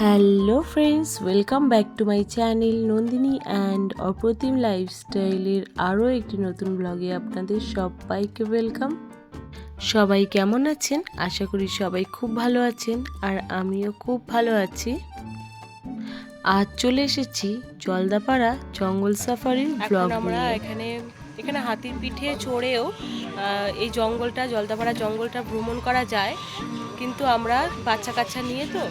Hello friends welcome back to my channel Nandini and Aprotim লাইফস্টাইলের আরও একটি নতুন ব্লগে আপনাদের সবাইকে ওয়েলকাম সবাই কেমন আছেন? আশা করি সবাই খুব ভালো আছেন আর আমিও খুব ভালো আছি। আজ চলে এসেছি জলদাপাড়া জঙ্গল সাফারির ব্লগ আমরা এখানে এখানে হাতির পিঠে চড়েও এই জঙ্গলটা জলদাপাড়া জঙ্গলটা ভ্রমণ করা যায়। কিন্তু আমরা বাচ্চা কাচ্চা নিয়ে তো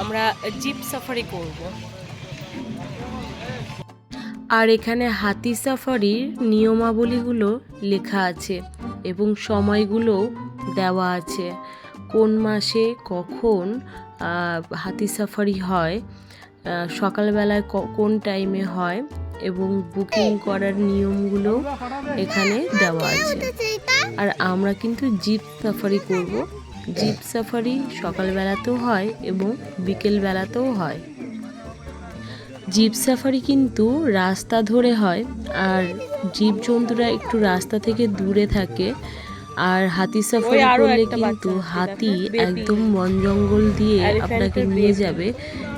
আমরা জিপ সাফারি করব। আর এখানে হাতি সাফারির নিয়মাবলীগুলো লেখা আছে এবং সময়গুলো দেওয়া আছে। কোন মাসে কখন হাতি সাফারি হয় সকালবেলায় কোন টাইমে হয় এবং বুকিং করার নিয়মগুলো এখানে দেওয়া আছে। আর আমরা কিন্তু জিপ সাফারি করব জিপ সাফারি সকালবেলাতেও হয় এবং বিকেলবেলাতেও হয়। জিপ সাফারি কিন্তু রাস্তা ধরে হয় আর জীবজন্তুরা একটু রাস্তা থেকে দূরে থাকে আর হাতি সাফারি করলে কিন্তু হাতি একদম বন জঙ্গল দিয়ে আপনাকে নিয়ে যাবে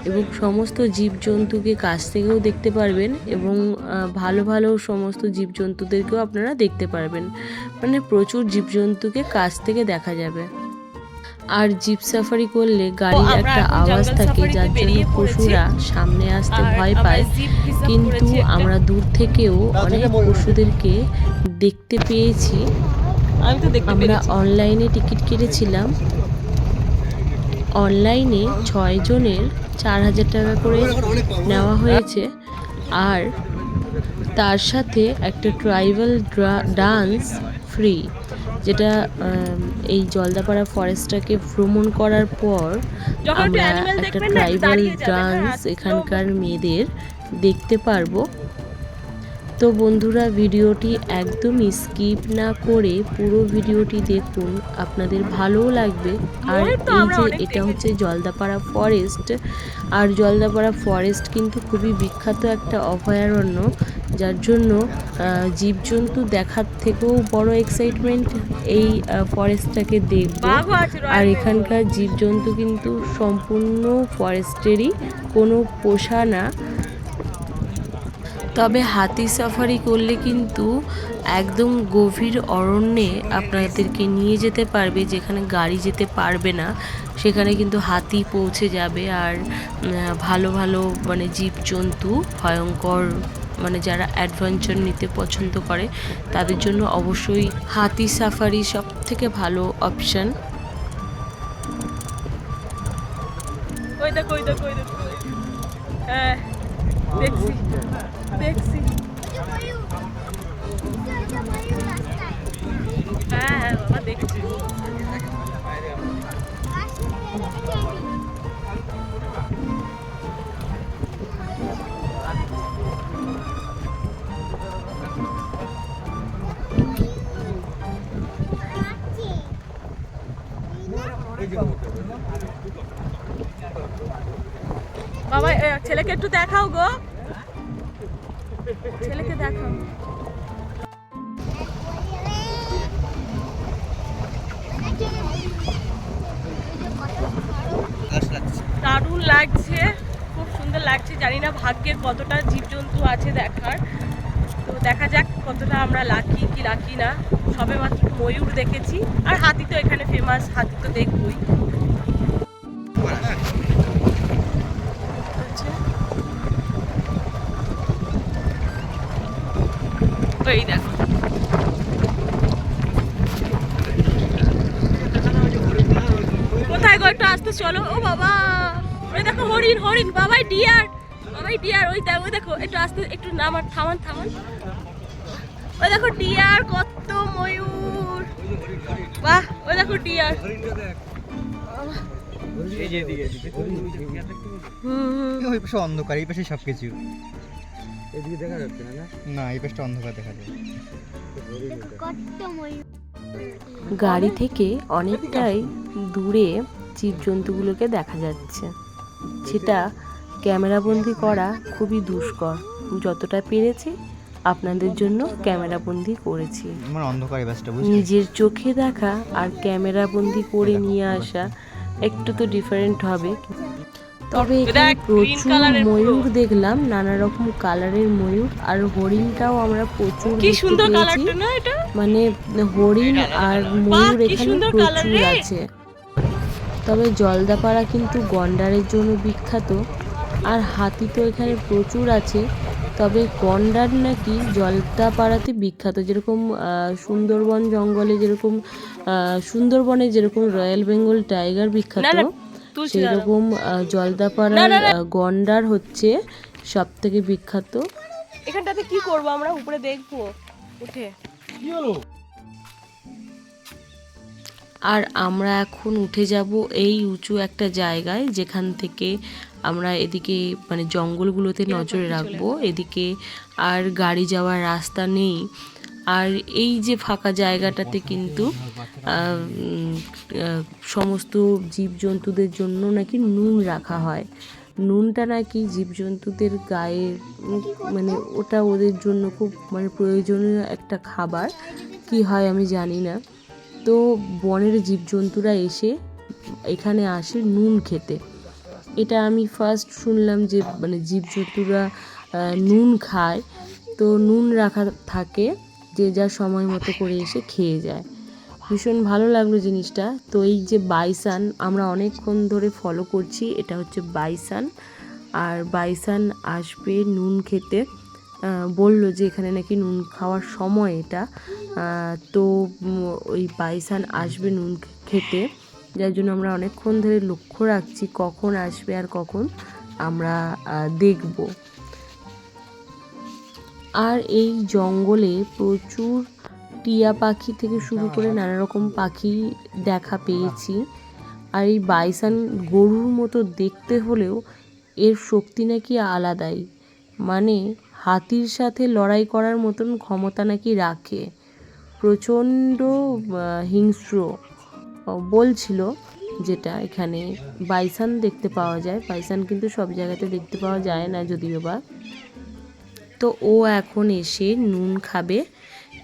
এবং সমস্ত জীবজন্তুকে কাছ থেকেও দেখতে পারবেন এবং ভালো ভালো সমস্ত জীবজন্তুদেরকেও আপনারা দেখতে পারবেন। মানে প্রচুর জীবজন্তুকে কাছ থেকে দেখা যাবে। আর জিপ সাফারি করলে গাড়ির একটা আওয়াজ থাকে যার জন্য পশুরা সামনে আসতে ভয় পায়। কিন্তু আমরা দূর থেকেও অনেক পশুদেরকে দেখতে পেয়েছি। আমি তো দেখতে আমরা অনলাইনে টিকিট কেটেছিলাম। অনলাইনে ছয় জনের চার হাজার টাকা করে নেওয়া হয়েছে। আর তার সাথে একটা ট্রাইবাল ডান্স ফ্রি। যেটা এই জলদাপাড়া ফরেস্টটাকে ভ্রমণ করার পর আমরা একটা ট্রাইবাল ডান্স হ্যাঁ, এখানকার মেয়েদের দেখতে পারব। তো বন্ধুরা ভিডিওটি একদম স্কিপ না করে পুরো ভিডিওটি দেখুন আপনাদের ভালোও লাগবে। আর এই যে এটা হচ্ছে জলদাপাড়া ফরেস্ট আর জলদাপাড়া ফরেস্ট কিন্তু খুবই বিখ্যাত একটা অভয়ারণ্য। যার জন্য জীবজন্তু দেখার থেকেও বড় এক্সাইটমেন্ট এই ফরেস্টটাকে দেখব। আর এখানকার জীবজন্তু কিন্তু সম্পূর্ণ ফরেস্টেরই কোনো পোষা না। তবে হাতি সাফারি করলে কিন্তু একদম গভীর অরণ্যে আপনাদেরকে নিয়ে যেতে পারবে যেখানে গাড়ি যেতে পারবে না। সেখানে কিন্তু হাতি পৌঁছে যাবে আর ভালো ভালো মানে জীবজন্তু ভয়ঙ্কর মানে যারা অ্যাডভেঞ্চার নিতে পছন্দ করে, তাদের জন্য অবশ্যই হাতি সাফারি সব থেকে ভালো অপশন বাবা ছেলেকে একটু দেখাও গো। ছেলেকে দেখাও। দারুণ লাগছে, খুব সুন্দর লাগছে। জানি না ভাগ্যে কতটা জীবজন্তু আছে দেখার। তো দেখা যাক কতটা আমরা লাকি কি লাকি না। সবে মাত্র ময়ূর দেখেছি। আর হাতি তো এখানে ফেমাস হাতি তো দেখবই। চলো ও বাবা। ওই দেখো হরিণ হরিণ বাবাই ডিয়ার বাবাই ডিয়ার ওই দেখো ওই দেখো একটু আসতে একটু নামান থামান থামান। ওই দেখো ডিয়ার কত ময়ূর। বাহ ওই দেখো ডিয়ার ওই পাশে অন্ধকার এই পাশে সবকিছু। এদিকে দেখা যাচ্ছে না না? না এই পাশটা অন্ধকার দেখা যায়। গাড়ি থেকে অনেকটাই দূরে জীবজন্তুগুলোকে দেখা যাচ্ছে। সেটা ক্যামেরাবন্দি করা খুবই দুষ্কর। যতটা পেরেছি আপনাদের জন্য ক্যামেরাবন্দি করেছি। আমার অন্ধকার এই পাশটা বুঝলি? নিজের চোখে দেখা আর ক্যামেরাবন্দি করে নিয়ে আসা একটু তো ডিফারেন্ট হবে। তবে প্রচুর ময়ূর দেখলাম নানা রকম কালারের ময়ূর আর হরিণটাও আমরা প্রচুর কি সুন্দর কালারটা না এটা? মানে হরিণ আর ময়ূর এখানে প্রচুর আছে। তবে জলদাপাড়া কিন্তু গন্ডারের জন্য বিখ্যাত। আর হাতি তো এখানে প্রচুর আছে তবে গন্ডার নাকি জলদাপাড়াতে বিখ্যাত। যেরকম সুন্দরবন জঙ্গলে যেরকম সুন্দরবনে যেরকম রয়্যাল বেঙ্গল টাইগার বিখ্যাত সেরকম জলদাপাড়ার গন্ডার হচ্ছে সব থেকে বিখ্যাত। এখানটাতে কি করব আমরা? উপরে দেখব। উঠে। আর আমরা এখন উঠে যাব এই উঁচু একটা জায়গায় যেখান থেকে আমরা এদিকে মানে জঙ্গলগুলোতে নজরে রাখব এদিকে আর গাড়ি যাওয়ার রাস্তা নেই। আর এই যে ফাঁকা জায়গাটাতে কিন্তু সমস্ত জীবজন্তুদের জন্য নাকি নুন রাখা হয়। নুনটা নাকি জীবজন্তুদের গায়ের মানে ওটা ওদের জন্য খুব মানে প্রয়োজনীয় একটা খাবার। কি হয় আমি জানি না। তো বনের জীবজন্তুরা এসে এখানে আসে নুন খেতে। এটা আমি ফার্স্ট শুনলাম যে মানে জীবজন্তুরা নুন খায়। তো নুন রাখা থাকে, যে যা সময় মতো করে এসে খেয়ে যায়। ভীষণ ভালো লাগল জিনিসটা। তো এই যে বাইসান, আমরা অনেকক্ষণ ধরে ফলো করছি। এটা হচ্ছে বাইসান। আর বাইসান আসবে নুন খেতে। বলল যে এখানে নাকি নুন খাওয়ার সময় এটা। তো ওই বাইসান আসবে নুন খেতে। যার জন্য আমরা অনেকক্ষণ ধরে লক্ষ্য রাখছি কখন আসবে আর কখন আমরা দেখব। আর এই জঙ্গলে প্রচুর টিয়া পাখি থেকে শুরু করে নানা রকম পাখি দেখা পেয়েছি। আর এই বাইসান গরুর মতো দেখতে হলেও এর শক্তি নাকি আলাদাই। মানে হাতির সাথে লড়াই করার মতন ক্ষমতা নাকি রাখে? প্রচণ্ড হিংস্র। বলছিল যেটা এখানে বাইসান দেখতে পাওয়া যায়। বাইসান কিন্তু সব জায়গাতে দেখতে পাওয়া যায় না যদিও বা। তো ও এখন এসে নুন খাবে।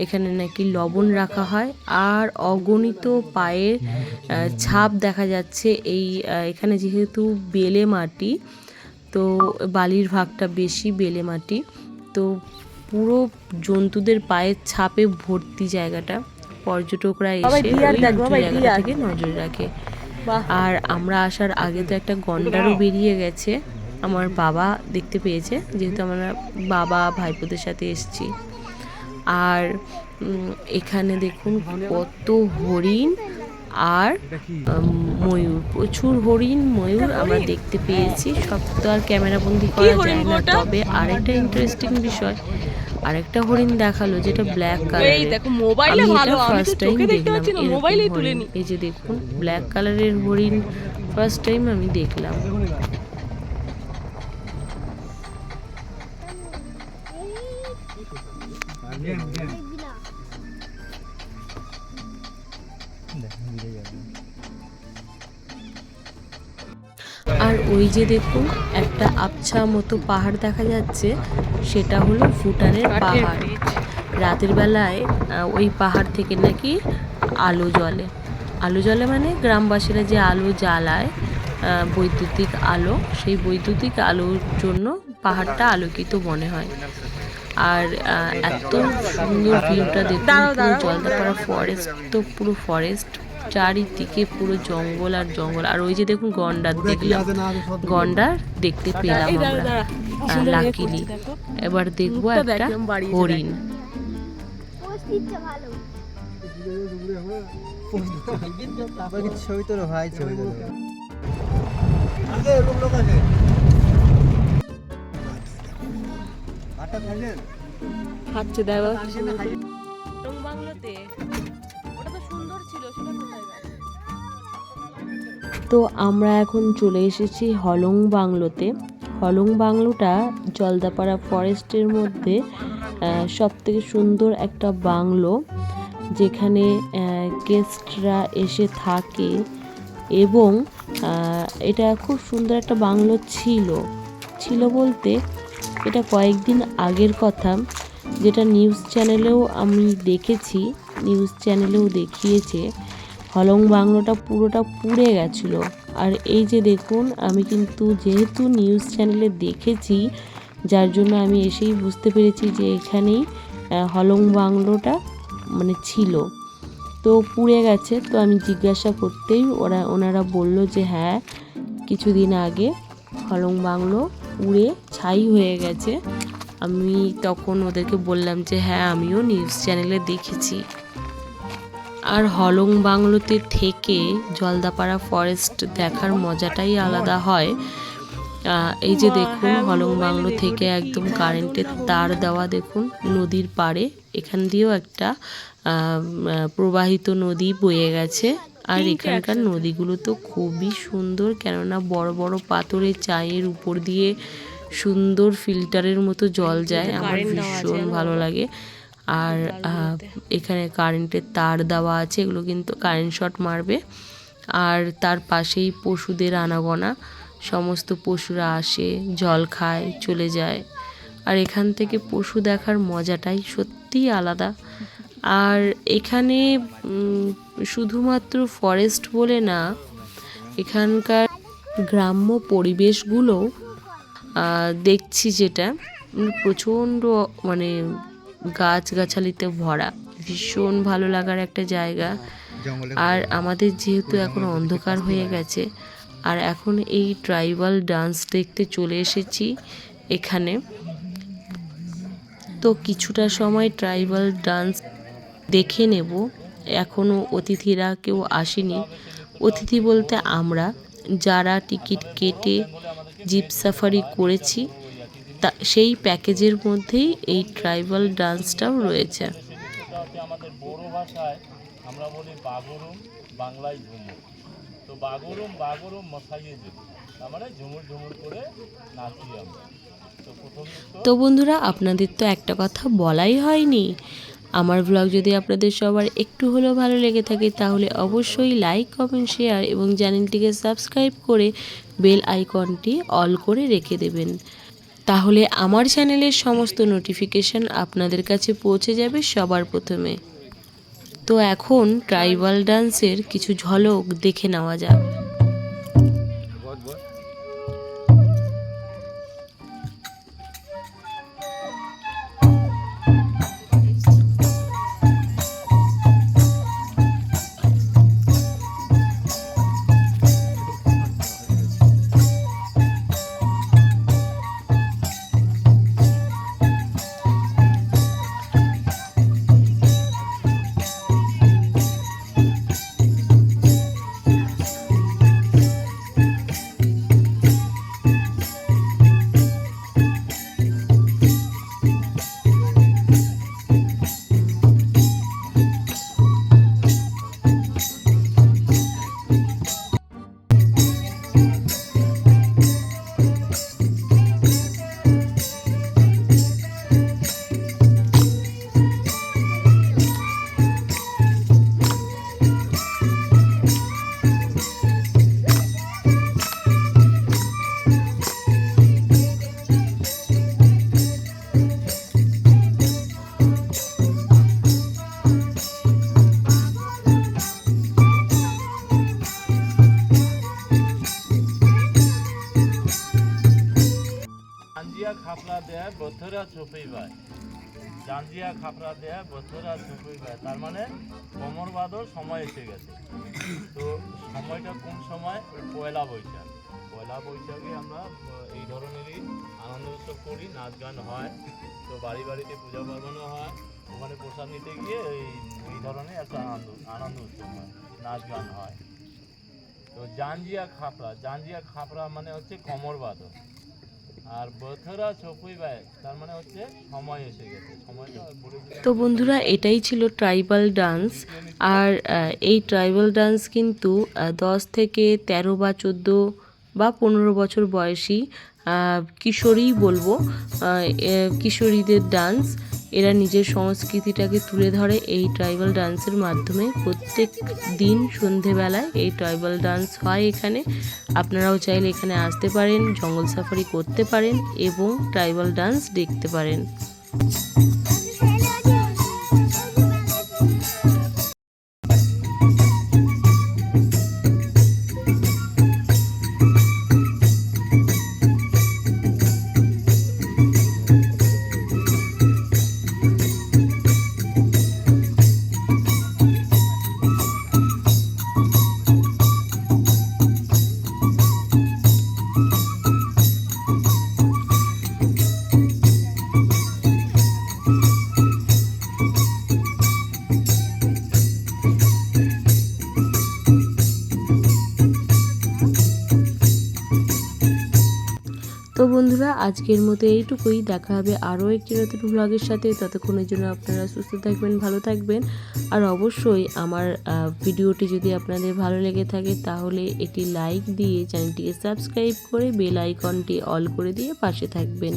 এখানে নাকি লবণ রাখা হয়। আর অগণিত পায়ের ছাপ দেখা যাচ্ছে এই এখানে যেহেতু বেলে মাটি, তো বালির ভাগটা বেশি বেলে মাটি। তো পুরো জন্তুদের পায়ের ছাপে ভর্তি জায়গাটা। পর্যটকরা এসে। থেকে নজর রাখে। আর আমরা আসার আগে তো একটা গন্ডারও বেরিয়ে গেছে। আমার বাবা দেখতে পেয়েছে যেহেতু আমরা বাবা ভাইপোদের সাথে এসেছি। আর এখানে দেখুন কত হরিণ আর ময়ূর প্রচুর হরিণ ময়ূর আমরা দেখতে পেয়েছি। সব তো আর ক্যামেরা বন্দি করা যায় না। তবে আরেকটা ইন্টারেস্টিং বিষয় আরেকটা হরিণ দেখাল যেটা ব্ল্যাক এই কালারের দেখো মোবাইলে ভালো আমি তো ফার্স্ট টাইম চোখে দেখতে দেখলাম পাচ্ছি না এরকম তুলে নি। এই যে দেখুন ব্ল্যাক কালারের হরিণ ফার্স্ট টাইম আমি দেখলাম। আর ওই যে দেখুন একটা আবছা মতো পাহাড় দেখা যাচ্ছে সেটা হলো ভুটানের পাহাড়। রাতের বেলায় ওই পাহাড় থেকে নাকি আলো জ্বলে। আলো জ্বলে মানে গ্রামবাসীরা যে আলো জ্বালায় বৈদ্যুতিক আলো সেই বৈদ্যুতিক আলোর জন্য পাহাড়টা আলোকিত মনে হয়। আর এত সুন্দর ভিউটা দেখুন জলদাপাড়া ফরেস্ট তো পুরো ফরেস্ট চারিদিকে পুরো জঙ্গল আর জঙ্গল। আর ওই যে দেখুন গন্ডার দেখলাম। গন্ডার দেখতে পেলাম আমরা। লাকিলি এবার দেখব একটা হরিণ। ছবি তোলো ভাই ছবি তোলো। হাঁটছে দেখো। রং বাংলোতে তো আমরা এখন চলে এসেছি হলং বাংলোতে। হলং বাংলোটা জলদাপাড়া ফরেস্টের মধ্যে সব থেকে সুন্দর একটা বাংলো, যেখানে গেস্টরা এসে থাকে এবং এটা খুব সুন্দর একটা বাংলো ছিল। ছিল বলতে এটা কয়েকদিন আগের কথা। যেটা নিউজ চ্যানেলেও আমি দেখেছি নিউজ চ্যানেলেও দেখিয়েছে, হলং বাংলোটা পুরোটা পুড়ে গেছিল। আর এই যে দেখুন, আমি কিন্তু যেহেতু নিউজ চ্যানেলে দেখেছি, যার জন্য আমি এসেই বুঝতে পেরেছি যে এখানেই হলং বাংলোটা মানে ছিল। তো পুড়ে গেছে, তো আমি জিজ্ঞাসা করতেই ওরা, ওনারা বলল যে হ্যাঁ কিছুদিন আগে হলং বাংলো পুড়ে ছাই হয়ে গেছে। আমি তখন ওদেরকে বললাম যে হ্যাঁ আমিও নিউজ চ্যানেলে দেখেছি। আর হলং বাংলোতে থেকে জলদাপাড়া ফরেস্ট দেখার মজাটাই আলাদা হয়। এই যে দেখুন হলং বাংলো থেকে একদম কারেন্টের তার দেওয়া দেখুন নদীর পাড়ে। এখান দিয়েও একটা প্রবাহিত নদী বয়ে গেছে। আর এখানকার নদীগুলো তো খুবই সুন্দর কেননা বড় বড় পাথরের চায়ের উপর দিয়ে সুন্দর ফিল্টারের মতো জল যায় আমার ভীষণ ভালো লাগে। আর এখানে কারেন্টের তার দেওয়া আছে এগুলো কিন্তু কারেন্ট শট মারবে। আর তার পাশেই পশুদের আনাগোনা সমস্ত পশুরা আসে জল খায় চলে যায়। আর এখান থেকে পশু দেখার মজাটাই সত্যিই আলাদা। আর এখানে শুধুমাত্র ফরেস্ট বলে না এখানকার গ্রাম্য পরিবেশগুলো দেখছি যেটা প্রচণ্ড মানে গাছগাছালিতে ভরা ভীষণ ভালো লাগার একটা জায়গা। আর আমাদের যেহেতু এখন অন্ধকার হয়ে গেছে আর এখন এই ট্রাইবাল ডান্স দেখতে চলে এসেছি এখানে। তো কিছুটা সময় ট্রাইবাল ডান্স দেখে নেব এখনও অতিথিরা কেউ আসেনি। অতিথি বলতে আমরা যারা টিকিট কেটে জিপ সাফারি করেছি তা সেই প্যাকেজের মধ্যেই এই ট্রাইবাল ডান্সটাও রয়েছে। আমাদের বড়ো ভাষায় আমরা বলি বাগরুম বাংলায় ঝুমুর। তো বাগরুম বাগরুম মশাইয়ে তার মানে ঝুমুর ঝুমুর করে নাচি আমরা। তো বন্ধুরা আপনাদের তো একটা কথা বলাই হয়নি। আমার ব্লগ যদি আপনাদের সবার একটু হলেও ভালো লেগে থাকে তাহলে অবশ্যই লাইক কমেন্ট শেয়ার এবং চ্যানেলটিকে সাবস্ক্রাইব করে বেল আইকনটি অল করে রেখে দেবেন। তাহলে আমার চ্যানেলের সমস্ত নোটিফিকেশন আপনাদের কাছে পৌঁছে যাবে সবার প্রথমে। তো এখন ট্রাইবাল ডান্সের কিছু ঝলক দেখে নেওয়া যাক। বায় জাঞ্জিয়া খাপড়া দেয় বথরা চোপেই বায় তার মানে কোমর বাদর সময় এসে গেছে। তো সময়টা কোন সময়? পয়লা বৈশাখ। পয়লা বৈশাখে আমরা এই ধরনেরই আনন্দ উৎসব করি, নাচ গান হয়। তো বাড়ি বাড়িতে পূজা পার্বণও হয়। ওখানে প্রসাদ নিতে গিয়ে এই এই ধরনের একটা আনন্দ আনন্দ উৎসব হয়, নাচ গান হয়। তো জাঞ্জিয়া খাপড়া জাঞ্জিয়া খাপড়া মানে হচ্ছে কোমর বাদর মানে তো বন্ধুরা, এটাই ছিল ট্রাইবাল ডান্স আর এই ট্রাইবাল ডান্স কিন্তু দশ থেকে তেরো বা চোদ্দ বা পনেরো বছর বয়সী কিশোরী বলব কিশোরীদের ডান্স এরা নিজের সংস্কৃতিটাকে তুলে ধরে এই ট্রাইবাল ডান্সের মাধ্যমে। প্রত্যেক দিন সন্ধেবেলায় এই ট্রাইবাল ডান্স হয় এখানে। আপনারাও চাইলে এখানে আসতে পারেন, জঙ্গল সাফারি করতে পারেন এবং ট্রাইবাল ডান্স দেখতে পারেন। আজকের মতো এইটুকুই। দেখা হবে আরও একটি নতুন ব্লগের সাথে। ততক্ষণের জন্য আপনারা সুস্থ থাকবেন, ভালো থাকবেন। আর অবশ্যই আমার ভিডিওটি যদি আপনাদের ভালো লেগে থাকে, তাহলে এটি লাইক দিয়ে চ্যানেলটিকে সাবস্ক্রাইব করে বেল আইকনটি অল করে দিয়ে পাশে থাকবেন।